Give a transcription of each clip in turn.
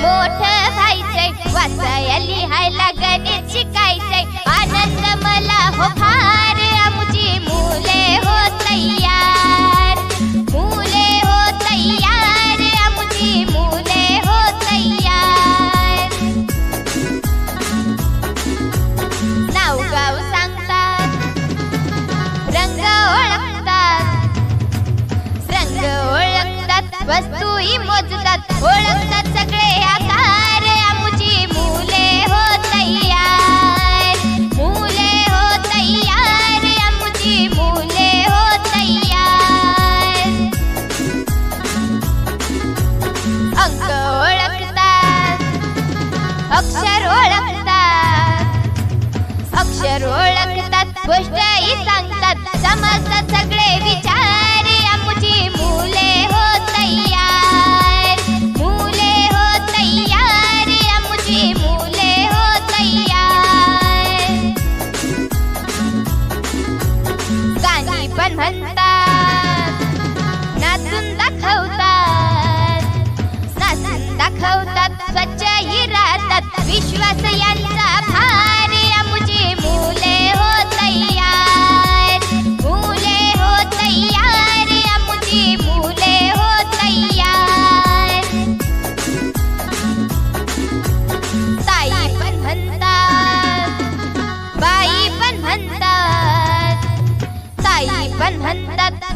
मोठ व्हायचंय वाचायला लिहायला गणित शिकायचंय. आनंद मला हो वस्तूही मोजतात ओळखतात सगळे आकार आमुची मुले हो तयार मुले हो तयार. आमुची मुले हो तयार. अंक ओळखतात अक्षर ओळखतात. अक्षर ओळखतात गोष्टही सांगतात समजतात सगळे विचार. आमुची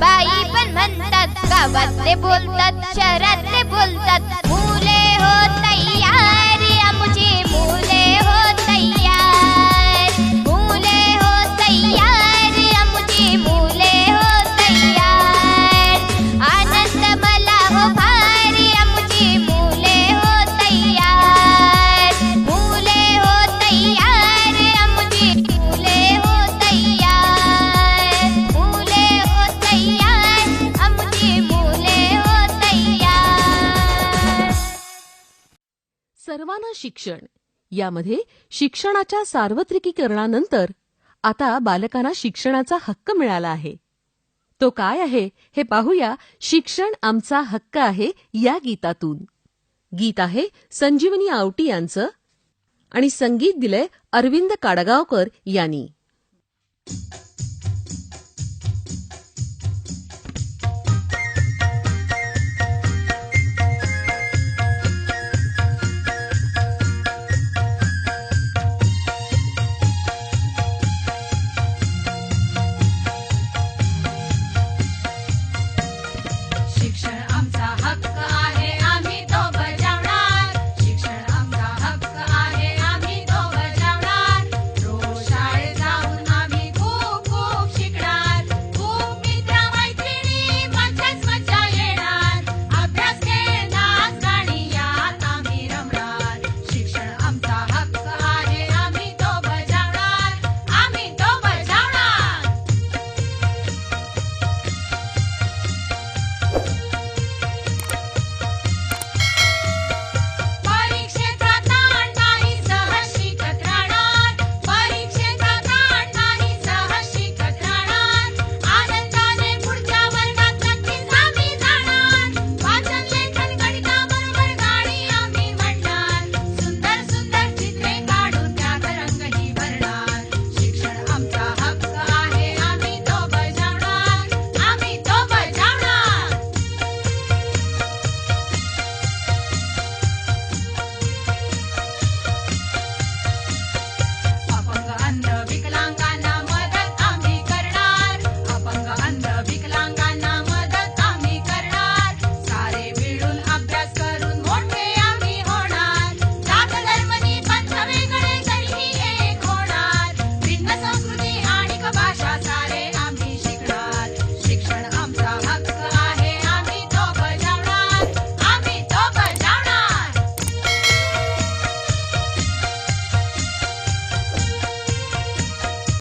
बाई पण म्हणतात. गावातले बोलतात. शहरातले बोलतात. मुले हो सर्वांना शिक्षण. यामध्ये शिक्षणाच्या सार्वत्रिकीकरणानंतर आता बालकांना शिक्षणाचा हक्क मिळाला आहे. तो काय आहे हे पाहूया. शिक्षण आमचा हक्क आहे या गीतातून. गीत आहे संजीवनी आवटी यांचं आणि संगीत दिलंय अरविंद काडगावकर यांनी.